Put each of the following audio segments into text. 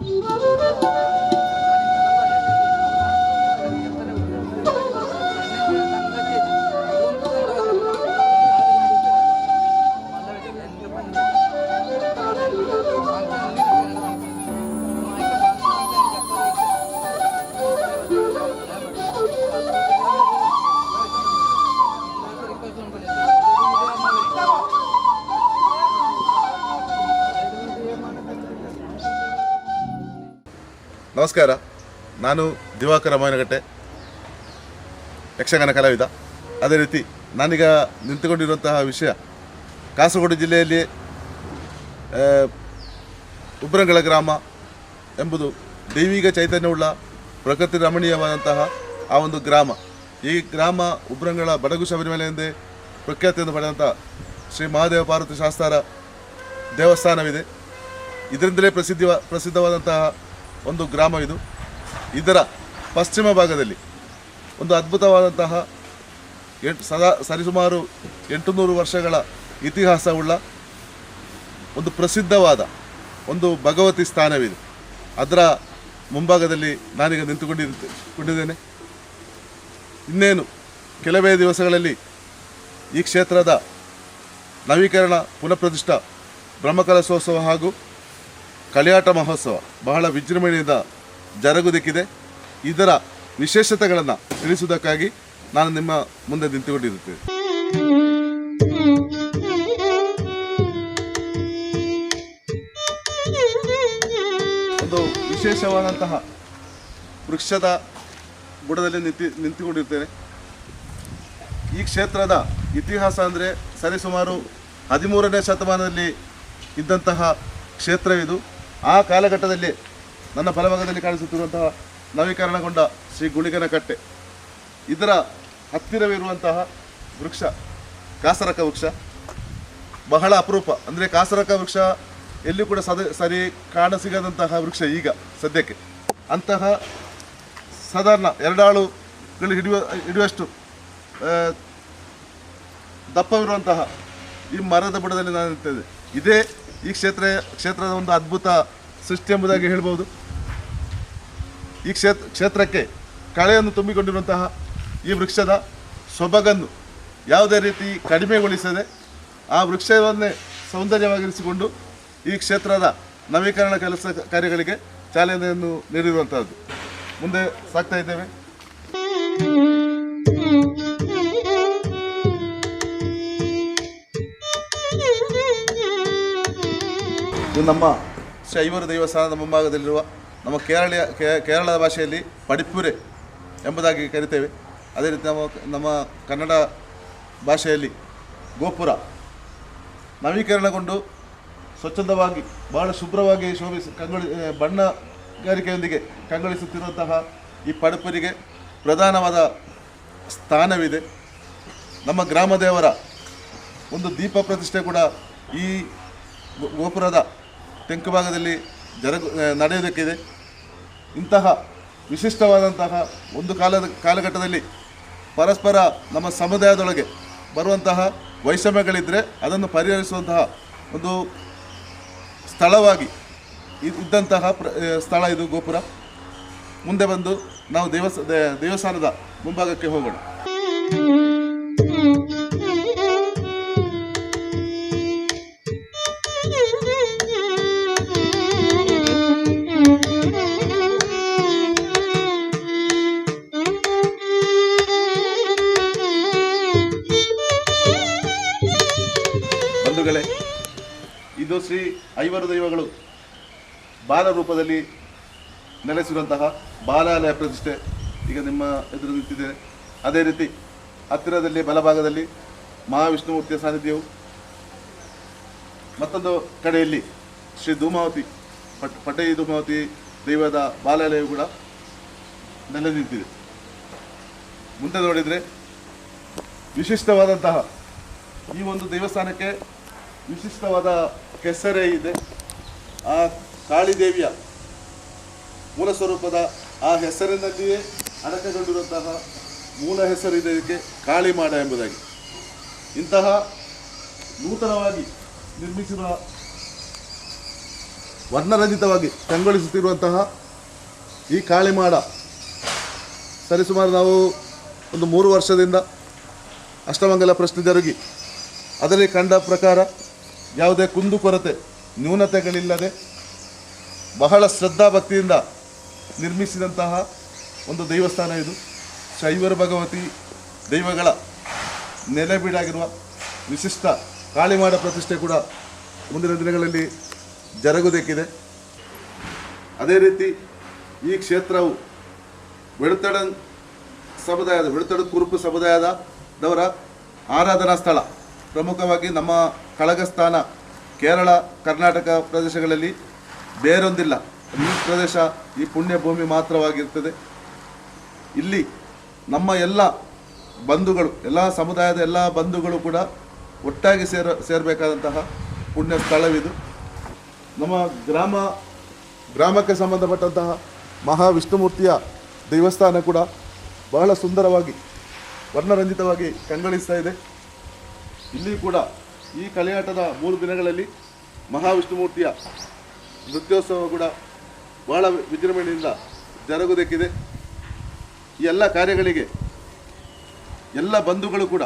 Música ನಮಸ್ಕಾರ. ನಾನು ದಿವಾಕರ ಮಾಯನಗಟ್ಟೆ ಯಕ್ಷಗಾನ ಕಲಾವಿದ. ಅದೇ ರೀತಿ ನಾನೀಗ ನಿಂತುಕೊಂಡಿರುವಂತಹ ವಿಷಯ, ಕಾಸರಗೋಡು ಜಿಲ್ಲೆಯಲ್ಲಿ ಉಬ್ರಂಗಳ ಗ್ರಾಮ ಎಂಬುದು ದೈವಿಕ ಚೈತನ್ಯವುಳ್ಳ ಪ್ರಕೃತಿ ರಮಣೀಯವಾದಂತಹ ಆ ಒಂದು ಗ್ರಾಮ. ಈ ಗ್ರಾಮ ಉಬ್ರಂಗಳ ಬಡಗು ಶಬರಿಮಲೆ ಎಂದೇ ಪ್ರಖ್ಯಾತಿಯನ್ನು ಪಡೆದಂಥ ಶ್ರೀ ಮಹಾದೇವ ಪಾರ್ವತಿ ಶಾಸ್ತ್ರ ದೇವಸ್ಥಾನವಿದೆ. ಇದರಿಂದಲೇ ಪ್ರಸಿದ್ಧಿ ಪ್ರಸಿದ್ಧವಾದಂತಹ ಒಂದು ಗ್ರಾಮ ಇದು. ಇದರ ಪಶ್ಚಿಮ ಭಾಗದಲ್ಲಿ ಒಂದು ಅದ್ಭುತವಾದಂತಹ ಎಂಟು ಸದಾ ಸರಿಸುಮಾರು ಎಂಟುನೂರು ವರ್ಷಗಳ ಇತಿಹಾಸವುಳ್ಳ ಒಂದು ಪ್ರಸಿದ್ಧವಾದ ಒಂದು ಭಗವತಿ ಸ್ಥಾನವಿದೆ. ಅದರ ಮುಂಭಾಗದಲ್ಲಿ ನಾನೀಗ ನಿಂತುಕೊಂಡಿರುತ್ತೆ ಕೊಂಡಿದ್ದೇನೆ. ಇನ್ನೇನು ಕೆಲವೇ ದಿವಸಗಳಲ್ಲಿ ಈ ಕ್ಷೇತ್ರದ ನವೀಕರಣ, ಪುನಃಪ್ರತಿಷ್ಠ, ಬ್ರಹ್ಮಕಲಶೋತ್ಸವ ಹಾಗೂ ಕಳಿಯಾಟ ಮಹೋತ್ಸವ ಬಹಳ ವಿಜೃಂಭಣೆಯಿಂದ ಜರುಗುವುದಕ್ಕಿದೆ. ಇದರ ವಿಶೇಷತೆಗಳನ್ನು ತಿಳಿಸುವುದಕ್ಕಾಗಿ ನಾನು ನಿಮ್ಮ ಮುಂದೆ ನಿಂತುಕೊಂಡಿರುತ್ತೇನೆ. ಒಂದು ವಿಶೇಷವಾದಂತಹ ವೃಕ್ಷದ ಬುಡದಲ್ಲಿ ನಿಂತಿ ನಿಂತುಕೊಂಡಿರ್ತೇನೆ. ಈ ಕ್ಷೇತ್ರದ ಇತಿಹಾಸ ಅಂದರೆ ಸರಿಸುಮಾರು ಹದಿಮೂರನೇ ಶತಮಾನದಲ್ಲಿ ಇದ್ದಂತಹ ಕ್ಷೇತ್ರವಿದು. ಆ ಕಾಲಘಟ್ಟದಲ್ಲಿ ನನ್ನ ಫಲಭಾಗದಲ್ಲಿ ಕಾಣಿಸುತ್ತಿರುವಂತಹ ನವೀಕರಣಗೊಂಡ ಶ್ರೀ ಗುಣಿಗನ ಕಟ್ಟೆ. ಇದರ ಹತ್ತಿರವಿರುವಂತಹ ವೃಕ್ಷ, ಕಾಸರಕ ವೃಕ್ಷ, ಬಹಳ ಅಪರೂಪ. ಅಂದರೆ ಕಾಸರಕ ವೃಕ್ಷ ಎಲ್ಲಿ ಕೂಡ ಸದ, ಸರಿ ಕಾಣಸಿಗದಂತಹ ವೃಕ್ಷ ಈಗ ಸದ್ಯಕ್ಕೆ. ಅಂತಹ ಸಾಧಾರಣ ಎರಡಾಳುಗಳು ಹಿಡಿಯುವ, ಹಿಡಿಯುವಷ್ಟು ದಪ್ಪವಿರುವಂತಹ ಈ ಮರದ ಬುಡದಲ್ಲಿ ನಾನು ನಿಂತಿದ್ದೆ ಇದೇ ಈ ಕ್ಷೇತ್ರ, ಕ್ಷೇತ್ರದ ಒಂದು ಅದ್ಭುತ ಸೃಷ್ಟಿ ಎಂಬುದಾಗಿ ಹೇಳ್ಬೋದು. ಈ ಕ್ಷೇತ್ರ ಕ್ಷೇತ್ರಕ್ಕೆ ಕಳೆಯನ್ನು ತುಂಬಿಕೊಂಡಿರುವಂತಹ ಈ ವೃಕ್ಷದ ಸೊಬಗನ್ನು ಯಾವುದೇ ರೀತಿ ಕಡಿಮೆಗೊಳಿಸದೆ ಆ ವೃಕ್ಷವನ್ನೇ ಸೌಂದರ್ಯವಾಗಿರಿಸಿಕೊಂಡು ಈ ಕ್ಷೇತ್ರದ ನವೀಕರಣ ಕೆಲಸ ಕಾರ್ಯಗಳಿಗೆ ಚಾಲನೆಯನ್ನು ನೀಡಿರುವಂತಹದ್ದು. ಮುಂದೆ ಸಾಗ್ತಾ ಇದ್ದೇವೆ. ಇದು ನಮ್ಮ ಶೈವರ ದೇವಸ್ಥಾನದ ಮುಂಭಾಗದಲ್ಲಿರುವ ನಮ್ಮ ಕೇರಳೀಯ ಕೇರಳದ ಭಾಷೆಯಲ್ಲಿ ಪಡಿಪುರೆ ಎಂಬುದಾಗಿ ಕರಿತೇವೆ. ಅದೇ ರೀತಿ ನಮ್ಮ ನಮ್ಮ ಕನ್ನಡ ಭಾಷೆಯಲ್ಲಿ ಗೋಪುರ ನವೀಕರಣಗೊಂಡು ಸ್ವಚ್ಛಂದವಾಗಿ, ಬಹಳ ಶುಭ್ರವಾಗಿ ಶೋಭಿಸಿ ಕಂಗೊಳಿ ಬಣ್ಣಗಾರಿಕೆಯೊಂದಿಗೆ ಕಂಗೊಳಿಸುತ್ತಿರುವಂತಹ ಈ ಪಡುಪರಿಗೆ ಪ್ರಧಾನವಾದ ಸ್ಥಾನವಿದೆ. ನಮ್ಮ ಗ್ರಾಮದೇವರ ಒಂದು ದೀಪ ಪ್ರತಿಷ್ಠೆ ಕೂಡ ಈ ಗೋಪುರದ ತೆಂಕು ಭಾಗದಲ್ಲಿ ಜರುಗು ನಡೆಯೋದಕ್ಕಿದೆ ಇಂತಹ ವಿಶಿಷ್ಟವಾದಂತಹ ಒಂದು ಕಾಲದ ಕಾಲಘಟ್ಟದಲ್ಲಿ ಪರಸ್ಪರ ನಮ್ಮ ಸಮುದಾಯದೊಳಗೆ ಬರುವಂತಹ ವೈಷಮ್ಯಗಳಿದ್ದರೆ ಅದನ್ನು ಪರಿಹರಿಸುವಂತಹ ಒಂದು ಸ್ಥಳವಾಗಿ ಇದ್- ಇದ್ದಂತಹ ಪ್ರ ಸ್ಥಳ ಇದು ಗೋಪುರ. ಮುಂದೆ ಬಂದು ನಾವು ದೇವಸ್ಥಾನದ ಮುಂಭಾಗಕ್ಕೆ ಹೋಗೋಣ. ಐವರು ದೈವಗಳು. ಬಾಲ ರೂಪದಲ್ಲಿ ನೆಲೆಸಿರುವಂತಹ ಬಾಲಾಲಯ ಪ್ರತಿಷ್ಠೆ ಈಗ ನಿಮ್ಮ ಎದುರು ನಿಂತಿದೆ. ಅದೇ ರೀತಿ ಹತ್ತಿರದಲ್ಲಿ ಬಲಭಾಗದಲ್ಲಿ ಮಹಾವಿಷ್ಣುಮೂರ್ತಿಯ ಸಾನ್ನಿಧ್ಯವು. ಮತ್ತೊಂದು ಕಡೆಯಲ್ಲಿ ಶ್ರೀ ಧೂಮಾವತಿ, ಪಟ್ ಪಟೈ ಧೂಮಾವತಿ ದೈವದ ಬಾಲಾಲಯವು ಕೂಡ ನೆಲೆ ನಿಂತಿದೆ. ಮುಂದೆ ನೋಡಿದರೆ ವಿಶಿಷ್ಟವಾದಂತಹ ಈ ಒಂದು ದೇವಸ್ಥಾನಕ್ಕೆ ವಿಶಿಷ್ಟವಾದ ಕೆಸರೆ ಇದೆ. ಆ ಕಾಳಿದೇವಿಯ ಮೂಲ ಸ್ವರೂಪದ ಆ ಹೆಸರಿನಲ್ಲಿಯೇ ಅಡಕಗೊಂಡಿರುವಂತಹ ಮೂಲ ಹೆಸರಿದೆ ಇದಕ್ಕೆ ಕಾಳಿಮಾಡ ಎಂಬುದಾಗಿ. ಇಂತಹ ನೂತನವಾಗಿ ನಿರ್ಮಿಸಿರುವ ವರ್ಣರಂಜಿತವಾಗಿ ಕಂಗೊಳಿಸುತ್ತಿರುವಂತಹ ಈ ಕಾಳಿಮಾಡ ಸರಿಸುಮಾರು ನಾವು ಒಂದು ಮೂರು ವರ್ಷದಿಂದ ಅಷ್ಟಮಂಗಲ ಪ್ರಶ್ನೆ ಜರುಗಿ. ಅದರಲ್ಲಿ ಕಂಡ ಪ್ರಕಾರ ಯಾವುದೇ ಕುಂದುಕೊರತೆ ನ್ಯೂನತೆಗಳಿಲ್ಲದೆ ಬಹಳ ಶ್ರದ್ಧಾಭಕ್ತಿಯಿಂದ ನಿರ್ಮಿಸಿದಂತಹ ಒಂದು ದೇವಸ್ಥಾನ ಇದು. ಶೈವರ ಭಗವತಿ ದೈವಗಳ ನೆಲೆಬೀಡಾಗಿರುವ ವಿಶಿಷ್ಟ ಕಾಳಿಮಾಡ ಪ್ರತಿಷ್ಠೆ ಕೂಡ ಮುಂದಿನ ದಿನಗಳಲ್ಲಿ ಜರುಗುವುದಕ್ಕಿದೆ. ಅದೇ ರೀತಿ ಈ ಕ್ಷೇತ್ರವು ಬೆಳ್ತಡ ಸಮುದಾಯದ ಬೆಳ್ತಡ ಕುರುಪು ಸಮುದಾಯದವರ ಆರಾಧನಾ ಸ್ಥಳ. ಪ್ರಮುಖವಾಗಿ ನಮ್ಮ ಕಳಗಸ್ಥಾನ ಕೇರಳ, ಕರ್ನಾಟಕ ಪ್ರದೇಶಗಳಲ್ಲಿ ಬೇರೊಂದಿಲ್ಲ. ಈ ಪ್ರದೇಶ, ಈ ಪುಣ್ಯ ಭೂಮಿ ಮಾತ್ರವಾಗಿರ್ತದೆ. ಇಲ್ಲಿ ನಮ್ಮ ಎಲ್ಲ ಬಂಧುಗಳು, ಎಲ್ಲ ಸಮುದಾಯದ ಎಲ್ಲ ಬಂಧುಗಳು ಕೂಡ ಒಟ್ಟಾಗಿ ಸೇರ, ಸೇರಬೇಕಾದಂತಹ ಪುಣ್ಯ ಸ್ಥಳವಿದು. ನಮ್ಮ ಗ್ರಾಮ, ಗ್ರಾಮಕ್ಕೆ ಸಂಬಂಧಪಟ್ಟಂತಹ ಮಹಾವಿಷ್ಣುಮೂರ್ತಿಯ ದೇವಸ್ಥಾನ ಕೂಡ ಬಹಳ ಸುಂದರವಾಗಿ ವರ್ಣರಂಜಿತವಾಗಿ ಕಂಗೊಳಿಸ್ತಾ ಇದೆ. ಇಲ್ಲಿ ಕೂಡ ಈ ಕಲೆಯಾಟದ ಮೂರು ದಿನಗಳಲ್ಲಿ ಮಹಾವಿಷ್ಣುಮೂರ್ತಿಯ ನೃತ್ಯೋತ್ಸವ ಕೂಡ ಬಹಳ ವಿಜೃಂಭಣೆಯಿಂದ ಜರುಗುವುದಕ್ಕಿದೆ ಈ ಎಲ್ಲ ಕಾರ್ಯಗಳಿಗೆ ಎಲ್ಲ ಬಂಧುಗಳು ಕೂಡ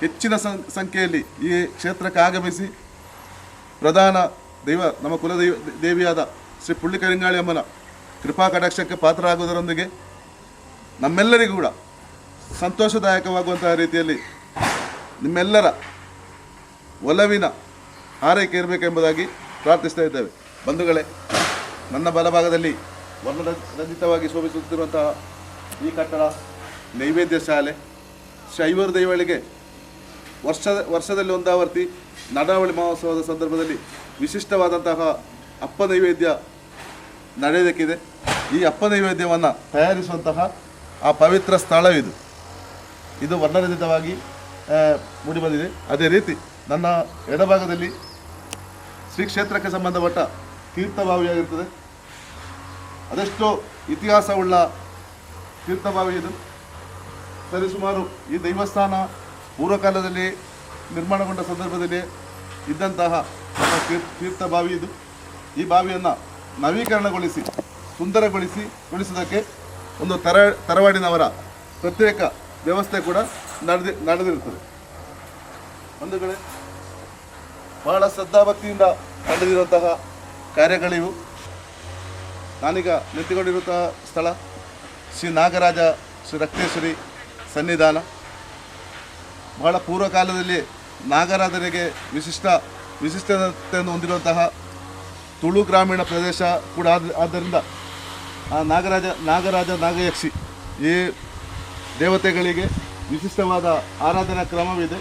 ಹೆಚ್ಚಿನ ಸಂಖ್ಯೆಯಲ್ಲಿ ಈ ಕ್ಷೇತ್ರಕ್ಕೆ ಆಗಮಿಸಿ ಪ್ರಧಾನ ದೈವ, ನಮ್ಮ ಕುಲದೈವ, ದೇವಿಯಾದ ಶ್ರೀ ಪುಳ್ಳಿಕರಿಂಗಾಳಿ ಅಮ್ಮನ ಕೃಪಾ ಕಟಾಕ್ಷಕ್ಕೆ ಪಾತ್ರರಾಗುವುದರೊಂದಿಗೆ ನಮ್ಮೆಲ್ಲರಿಗೂ ಕೂಡ ಸಂತೋಷದಾಯಕವಾಗುವಂತಹ ರೀತಿಯಲ್ಲಿ ನಿಮ್ಮೆಲ್ಲರ ಒಲವಿನ ಆರೈಕೆ ಇರಬೇಕೆಂಬುದಾಗಿ ಪ್ರಾರ್ಥಿಸ್ತಾ ಇದ್ದೇವೆ. ಬಂಧುಗಳೇ, ನನ್ನ ಬಲಭಾಗದಲ್ಲಿ ವರ್ಣರಂಜಿತವಾಗಿ ಶೋಭಿಸುತ್ತಿರುವಂತಹ ಈ ಕಟ್ಟಡ ನೈವೇದ್ಯ ಶಾಲೆ, ಶೈವರ ದೈವಳಿಗೆ ವರ್ಷ, ವರ್ಷದಲ್ಲಿ ಒಂದಾವರ್ತಿ ನಡಾವಳಿ ಮಹೋತ್ಸವದ ಸಂದರ್ಭದಲ್ಲಿ ವಿಶಿಷ್ಟವಾದಂತಹ ಅಪ್ಪ ನೈವೇದ್ಯ ನಡೆಯೋದಕ್ಕಿದೆ ಈ ಅಪ್ಪ ನೈವೇದ್ಯವನ್ನು ತಯಾರಿಸುವಂತಹ ಆ ಪವಿತ್ರ ಸ್ಥಳವಿದು. ಇದು ವರ್ಣರಂಜಿತವಾಗಿ ಮೂಡಿಬಂದಿದೆ ಅದೇ ರೀತಿ ನನ್ನ ಎಡಭಾಗದಲ್ಲಿ ಶ್ರೀ ಕ್ಷೇತ್ರಕ್ಕೆ ಸಂಬಂಧಪಟ್ಟ ತೀರ್ಥಭಾವಿಯಾಗಿರ್ತದೆ ಅದೆಷ್ಟೋ ಇತಿಹಾಸವುಳ್ಳ ತೀರ್ಥಭಾವಿ ಇದು. ಸರಿಸುಮಾರು ಈ ದೈವಸ್ಥಾನ ಪೂರ್ವಕಾಲದಲ್ಲಿ ನಿರ್ಮಾಣಗೊಂಡ ಸಂದರ್ಭದಲ್ಲಿ ಇದ್ದಂತಹ ತೀರ್ಥ ಬಾವಿ ಇದು. ಈ ಬಾವಿಯನ್ನು ನವೀಕರಣಗೊಳಿಸಿ, ಸುಂದರಗೊಳಿಸಿ ಗೊಳಿಸೋದಕ್ಕೆ ಒಂದು ತರ, ತರವಾಡಿನವರ ಪ್ರತ್ಯೇಕ ವ್ಯವಸ್ಥೆ ಕೂಡ ನಡೆದಿ, ನಡೆದಿರುತ್ತದೆ. ಕಡೆ ಬಹಳ ಶ್ರದ್ಧಾಭಕ್ತಿಯಿಂದ ನಡೆದಿರುವಂತಹ ಕಾರ್ಯಗಳಿವು. ನಾನೀಗ ನಿಂತುಕೊಂಡಿರುವಂತಹ ಸ್ಥಳ ಶ್ರೀ ನಾಗರಾಜ ಶ್ರೀ ರಕ್ತೇಶ್ವರಿ ಸನ್ನಿಧಾನ. ಬಹಳ ಪೂರ್ವಕಾಲದಲ್ಲಿ ನಾಗರಾಧನೆಗೆ ವಿಶಿಷ್ಟ ವಿಶಿಷ್ಟತೆಯನ್ನು ಹೊಂದಿರುವಂತಹ ತುಳು ಗ್ರಾಮೀಣ ಪ್ರದೇಶ ಕೂಡ ಆದ, ಆದ್ದರಿಂದ ಆ ನಾಗರಾಜ ನಾಗರಾಜ ನಾಗಯಕ್ಷಿ ಈ ದೇವತೆಗಳಿಗೆ ವಿಶಿಷ್ಟವಾದ ಆರಾಧನಾ ಕ್ರಮವಿದೆ.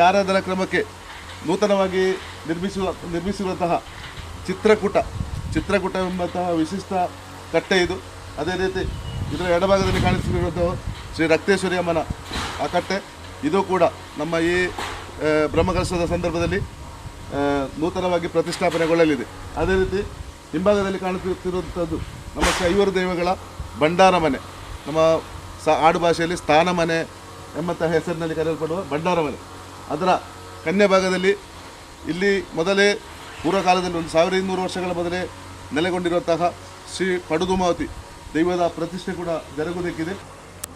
ಆರಾಧನಾ ಕ್ರಮಕ್ಕೆ ನೂತನವಾಗಿ ನಿರ್ಮಿಸುವ ನಿರ್ಮಿಸಿರುವಂತಹ ಚಿತ್ರಕೂಟ ಚಿತ್ರಕೂಟ ಎಂಬಂತಹ ವಿಶಿಷ್ಟ ಕಟ್ಟೆ ಇದು. ಅದೇ ರೀತಿ ಇದರ ಎಡಭಾಗದಲ್ಲಿ ಕಾಣಿಸುತ್ತಿರುವಂತಹ ಶ್ರೀ ರಕ್ತೇಶ್ವರಿ ಅಮ್ಮನ ಆ ಕಟ್ಟೆ. ಇದು ಕೂಡ ನಮ್ಮ ಈ ಬ್ರಹ್ಮಕಲಶದ ಸಂದರ್ಭದಲ್ಲಿ ನೂತನವಾಗಿ ಪ್ರತಿಷ್ಠಾಪನೆಗೊಳ್ಳಲಿದೆ. ಅದೇ ರೀತಿ ಹಿಂಭಾಗದಲ್ಲಿ ಕಾಣಿಸುತ್ತಿರುವಂಥದ್ದು ನಮ್ಮ ಶೈವರು ದೇವಗಳ ಭಂಡಾರ ಮನೆ. ನಮ್ಮ ಸ ಆಡು ಭಾಷೆಯಲ್ಲಿ ಸ್ಥಾನ ಮನೆ ಎಂಬಂತಹ ಹೆಸರಿನಲ್ಲಿ ಕರೆಯಲ್ಪಡುವ ಭಂಡಾರ ಮನೆ. ಅದರ ಕನ್ಯೆ ಭಾಗದಲ್ಲಿ ಇಲ್ಲಿ ಮೊದಲೇ ಪೂರ್ವಕಾಲದಲ್ಲಿ ಒಂದು ಸಾವಿರ ಇನ್ನೂರು ವರ್ಷಗಳ ಮೊದಲೇ ನೆಲೆಗೊಂಡಿರುವಂತಹ ಶ್ರೀ ಪಡುದುಮಾವತಿ ದೈವದ ಪ್ರತಿಷ್ಠೆ ಕೂಡ ಜರುಗುವುದಕ್ಕಿದೆ.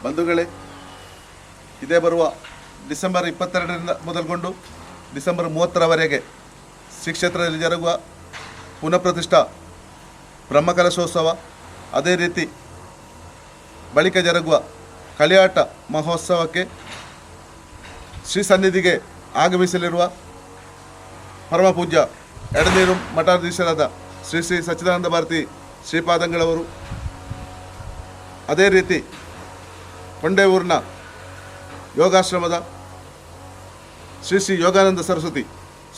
ಬಂಧುಗಳೇ, ಇದೇ ಬರುವ ಡಿಸೆಂಬರ್ ಇಪ್ಪತ್ತೆರಡರಿಂದ ಮೊದಲುಗೊಂಡು ಡಿಸೆಂಬರ್ ಮೂವತ್ತರವರೆಗೆ ಶ್ರೀ ಕ್ಷೇತ್ರದಲ್ಲಿ ಜರುಗುವ ಪುನಃಪ್ರತಿಷ್ಠಾ ಬ್ರಹ್ಮಕಲಶೋತ್ಸವ, ಅದೇ ರೀತಿ ಬಳಿಕ ಜರುಗುವ ಕಳಿಯಾಟ ಮಹೋತ್ಸವಕ್ಕೆ ಶ್ರೀ ಸನ್ನಿಧಿಗೆ ಆಗಮಿಸಲಿರುವ ಪರಮ ಪೂಜ್ಯ ಎಡನೀರು ಮಠಾಧೀಶರಾದ ಶ್ರೀ ಶ್ರೀ ಸಚ್ಚಿದಾನಂದ ಭಾರತಿ ಶ್ರೀಪಾದಂಗಳವರು. ಅದೇ ರೀತಿ ಕೊಂಡೇವೂರಿನ ಯೋಗಾಶ್ರಮದ ಶ್ರೀ ಶ್ರೀ ಯೋಗಾನಂದ ಸರಸ್ವತಿ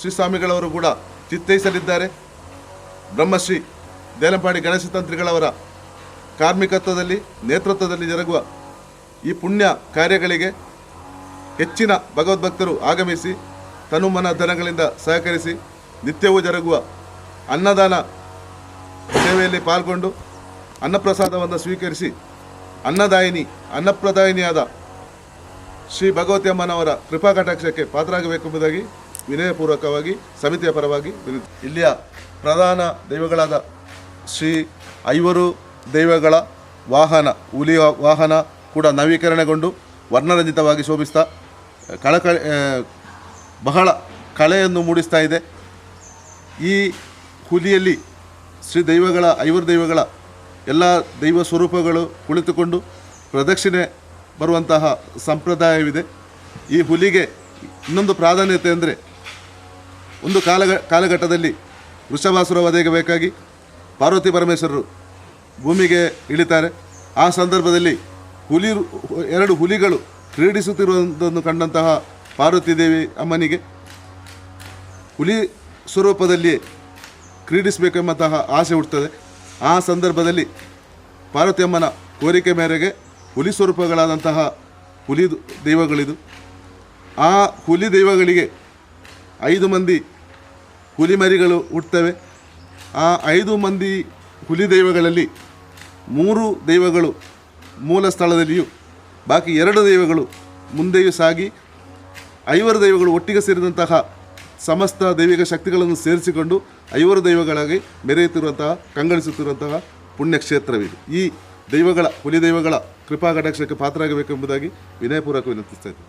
ಶ್ರೀ ಸ್ವಾಮಿಗಳವರು ಕೂಡ ಚಿತ್ತೈಸಲಿದ್ದಾರೆ. ಬ್ರಹ್ಮಶ್ರೀ ದೇಲಂಪಾಡಿ ಗಣೇಶ ತಂತ್ರಿಗಳವರ ಕಾರ್ಮಿಕತ್ವದಲ್ಲಿ, ನೇತೃತ್ವದಲ್ಲಿ ಜರುಗುವ ಈ ಪುಣ್ಯ ಕಾರ್ಯಗಳಿಗೆ ಹೆಚ್ಚಿನ ಭಗವದ್ಭಕ್ತರು ಆಗಮಿಸಿ ತನುಮನ ಧನಗಳಿಂದ ಸಹಕರಿಸಿ ನಿತ್ಯವೂ ಜರುಗುವ ಅನ್ನದಾನ ಸೇವೆಯಲ್ಲಿ ಪಾಲ್ಗೊಂಡು ಅನ್ನಪ್ರಸಾದವನ್ನು ಸ್ವೀಕರಿಸಿ ಅನ್ನದಾಯಿನಿ, ಅನ್ನಪ್ರದಾಯಿನಿಯಾದ ಶ್ರೀ ಭಗವತಿ ಅಮ್ಮನವರ ಕೃಪಾ ಕಟಾಕ್ಷಕ್ಕೆ ಪಾತ್ರರಾಗಬೇಕೆಂಬುದಾಗಿ ವಿನಯಪೂರ್ವಕವಾಗಿ, ಸಮಿತಿಯ ಪರವಾಗಿ ಇಲ್ಲಿಯ ಪ್ರಧಾನ ದೈವಗಳಾದ ಶ್ರೀ ಐವರು ದೈವಗಳ ವಾಹನ, ಹುಲಿ ವಾಹನ ಕೂಡ ನವೀಕರಣಗೊಂಡು ವರ್ಣರಂಜಿತವಾಗಿ ಶೋಭಿಸ್ತಾ ಕಳಕಳ ಬಹಳ ಕಳೆಯನ್ನು ಮೂಡಿಸ್ತಾ ಇದೆ. ಈ ಹುಲಿಯಲ್ಲಿ ಶ್ರೀ ದೈವಗಳ, ಐವರು ದೈವಗಳ ಎಲ್ಲ ದೈವ ಸ್ವರೂಪಗಳು ಕುಳಿತುಕೊಂಡು ಪ್ರದಕ್ಷಿಣೆ ಬರುವಂತಹ ಸಂಪ್ರದಾಯವಿದೆ. ಈ ಹುಲಿಗೆ ಇನ್ನೊಂದು ಪ್ರಾಧಾನ್ಯತೆ ಅಂದರೆ ಒಂದು ಕಾಲ ಕಾಲಘಟ್ಟದಲ್ಲಿ ವೃಷಭಾಸುರ ವಧೆಗೆ ಬೇಕಾಗಿ ಪಾರ್ವತಿ ಪರಮೇಶ್ವರರು ಭೂಮಿಗೆ ಇಳಿತಾರೆ. ಆ ಸಂದರ್ಭದಲ್ಲಿ ಹುಲಿ, ಎರಡು ಹುಲಿಗಳು ಕ್ರೀಡಿಸುತ್ತಿರುವುದನ್ನು ಕಂಡಂತಹ ಪಾರ್ವತಿದೇವಿ ಅಮ್ಮನಿಗೆ ಹುಲಿ ಸ್ವರೂಪದಲ್ಲಿ ಕ್ರೀಡಿಸಬೇಕೆಂಬಂತಹ ಆಸೆ ಹುಟ್ಟುತ್ತದೆ. ಆ ಸಂದರ್ಭದಲ್ಲಿ ಪಾರ್ವತಿ ಅಮ್ಮನ ಕೋರಿಕೆ ಮೇರೆಗೆ ಹುಲಿ ಸ್ವರೂಪಗಳಾದಂತಹ ಹುಲಿ ದೈವಗಳಿದು, ಆ ಹುಲಿ ದೈವಗಳಿಗೆ ಐದು ಮಂದಿ ಹುಲಿ ಮರಿಗಳು ಹುಟ್ಟುತ್ತವೆ. ಆ ಐದು ಮಂದಿ ಹುಲಿ ದೈವಗಳಲ್ಲಿ ಮೂರು ದೈವಗಳು ಮೂಲ ಸ್ಥಳದಲ್ಲಿಯೂ ಬಾಕಿ ಎರಡು ದೈವಗಳು ಮುಂದೆಯೂ ಸಾಗಿ, ಐವರು ದೈವಗಳು ಒಟ್ಟಿಗೆ ಸೇರಿದಂತಹ ಸಮಸ್ತ ದೈವಿಕ ಶಕ್ತಿಗಳನ್ನು ಸೇರಿಸಿಕೊಂಡು ಐವರು ದೈವಗಳಾಗಿ ಮೆರೆಯುತ್ತಿರುವಂತಹ, ಕಂಗೊಳಿಸುತ್ತಿರುವಂತಹ ಪುಣ್ಯಕ್ಷೇತ್ರವಿದು. ಈ ದೈವಗಳ, ಹುಲಿ ದೈವಗಳ ಕೃಪಾ ಕಟಾಕ್ಷಕ್ಕೆ ಪಾತ್ರರಾಗಬೇಕೆಂಬುದಾಗಿ ವಿನಯಪೂರ್ವಕ ವಿನಂತಿಸ್ತಾ ಇದ್ದೀನಿ.